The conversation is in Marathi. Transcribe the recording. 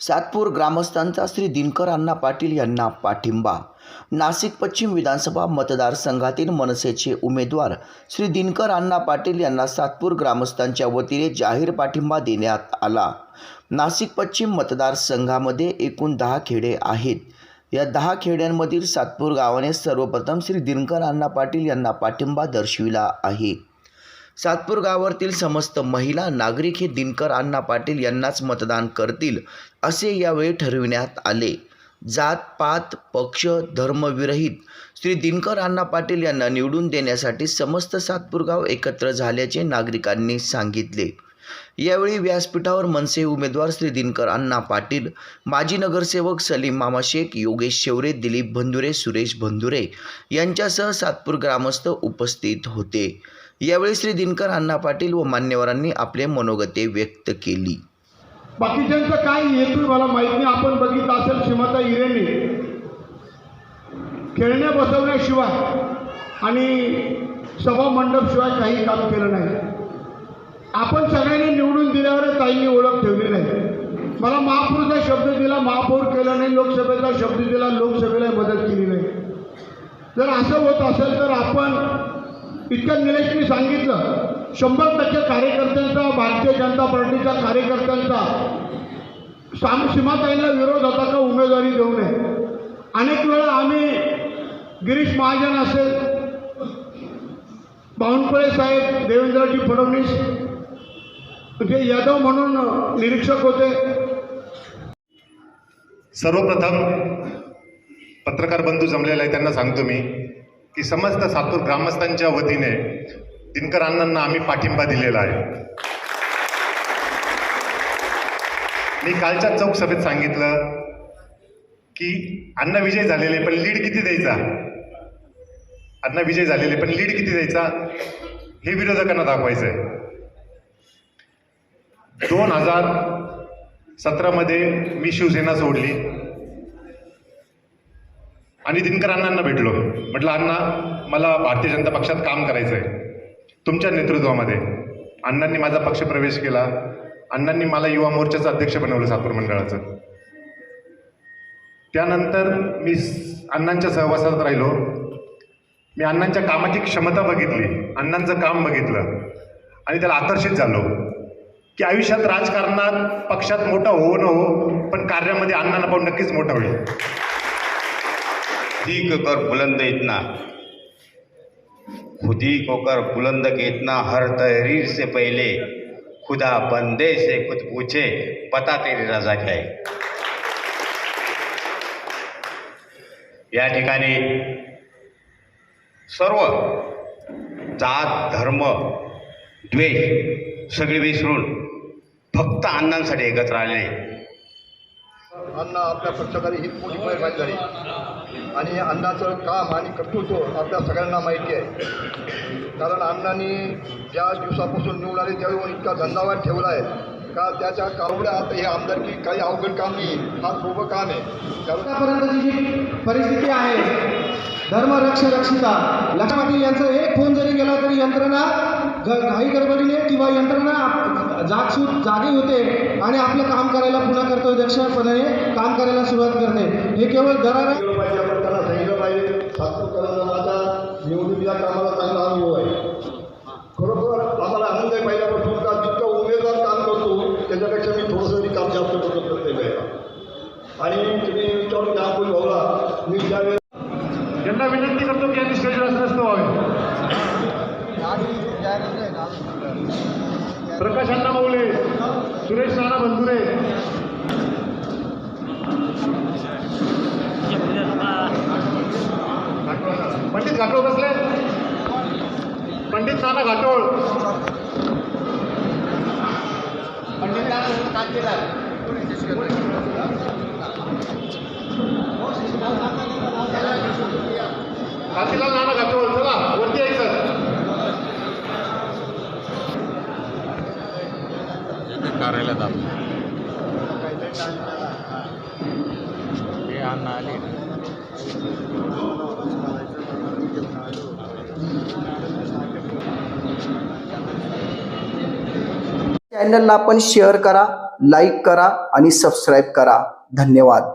सातपूर ग्रामस्थांचा श्री दिनकर अण्णा पाटील यांना पाठिंबा. नाशिक पश्चिम विधानसभा मतदारसंघातील मनसेचे उमेदवार श्री दिनकर अण्णा पाटील यांना सातपूर ग्रामस्थांच्या वतीने जाहीर पाठिंबा देण्यात आला. नाशिक पश्चिम मतदारसंघामध्ये एकूण दहा खेडे आहेत. या दहा खेड्यांमधील सातपूर गावाने सर्वप्रथम श्री दिनकर अण्णा पाटील यांना पाठिंबा दर्शविला आहे. सातपूर गावातील समस्त महिला नागरिक हे दिनकर अण्णा पाटील यांनाच मतदान करतील असे यावेळी ठरविण्यात आले. जात पात पक्ष धर्मविरहित श्री दिनकर अण्णा पाटील यांना निवडून देण्यासाठी समस्त सातपूर गाव एकत्र झाल्याचे नागरिकांनी सांगितले. यावेळी व्यासपीठावर मनसे उमेदवार श्री दिनकर अण्णा पाटील माजी नगरसेवक सलीम मामा शेख योगेश शेवरे दिलीप भंधुरे सुरेश भंधुरे यांच्यासह सातपूर ग्रामस्थ उपस्थित होते. यावेळी श्री दिनकर अण्णा पाटील व मान्यवरांनी आपले मनोगते व्यक्त केली. बाकीच्यांचं काय हेतू मला माहीत नाही. आपण बघितलं असेल सीमाता हिरेने. खेळण्या बसवण्याशिवाय आणि सभा मंडपशिवाय काही काम केलं नाही. आपण सगळ्यांनी निवडून दिल्यावर ताईंनी ओळख ठेवली नाही. मला महापौरचा शब्द दिला महापौर केला नाही लोकसभेचा शब्द दिला लोकसभेला मदत केली नाही. जर असं होत असेल तर आपण इतकं निलेशनी सांगितलं. शंभर टक्के कार्यकर्त्यांचा भारतीय जनता पार्टीच्या कार्यकर्त्यांचा. साम सीमाताईंना विरोध होता का उमेदवारी देऊ नये? अनेक वेळा आम्ही गिरीश महाजन असेल बावनकुळे साहेब देवेंद्रजी फडणवीस जे यादव म्हणून निरीक्षक होते. सर्वप्रथम पत्रकार बंधू जमलेला आहे त्यांना सांगतो मी. की समस्त सातूर ग्रामस्थांच्या वतीने दिनकर अण्णांना आम्ही पाठिंबा दिलेला आहे. मी कालच्या चौक सभेत सांगितलं की अण्णा विजय झालेले पण लीड किती द्यायचा? अण्णा विजय झालेले पण लीड किती द्यायचा? हे विरोधकांना दाखवायचं आहे दोन हजार सतरामध्ये मी शिवसेना सोडली. आणि दिनकर अण्णांना भेटलो. म्हटलं अण्णा मला भारतीय जनता पक्षात काम करायचं आहे तुमच्या नेतृत्वामध्ये अण्णांनी माझा पक्ष प्रवेश केला. अण्णांनी मला युवा मोर्चाचं अध्यक्ष बनवलं सातपूर मंडळाचं. त्यानंतर मी अण्णांच्या सहवासात राहिलो. मी अण्णांच्या कामाची क्षमता बघितली अण्णांचं काम बघितलं आणि त्याला आकर्षित झालो की आयुष्यात राजकारणात पक्षात मोठा होऊ न हो पण कार्यामध्ये अण्णांना पाहून नक्कीच मोठा होईल. खुदी को कर बुलंद इतना। खुदी को कर बुलंद के इतना हर तहरीर से पहले खुदा बंदे से खुद पूछे पता तेरी रजा क्या है? या ठिकाणी सर्व जात धर्म द्वेष सगळे विसरून फक्त अण्णांसाठी एकत्र आले अण्णा आपल्या पक्षाखाली ही मोठी महिरबानी झाली. आणि अन्नाचं काम आणि कर्तृत्व आपल्या सगळ्यांना माहिती आहे. कारण अण्णांनी ज्या दिवसापासून निवडून आले त्यावेळी इतका धंदावाद ठेवला आहे. का त्याच्या कावड्या आता हे आमदारकी काही अवघड काम नाही हा सोपं काम आहे. त्यामुळे जी परिस्थिती आहे धर्मरक्ष रक्षिता. लक्ष्मण पाटील यांचा एक फोन जरी गेला तरी यंत्रणा घाई गडबडीने किंवा यंत्रणा आप- जागसूत जागी होते आणि आपलं काम करायला पुन्हा कर्तव्यदक्षपणे काम करायला सुरुवात करते. हे केवळ दरारा सांगितलं पाहिजे. निवडणुकीच्या कामाला चांगला अनुभव आहे खरोखर आम्हाला आनंद आहे पहिल्यापासून का जितकं उमेदवार काम करतो त्याच्यापेक्षा मी थोडंसं तरी काम जास्त करतो प्रत्येक वेळेला आणि तुम्ही विचारून घ्या कोणी भाऊला मी ज्यावेळेस त्यांना विनंती करतो की यांनी स्टेजवर असं व्हावे. प्रकाश अण्णा मौले सुरेश राणा बंधुरे पंडित घाटोळ बसले पंडित नाना घाटोळ. पंडित काशीलाल नाना घाटोळ चला वरती यायचं कार्यालयात आलो. चॅनलला आपण शेअर करा लाईक करा आणि सबस्क्राईब करा. धन्यवाद.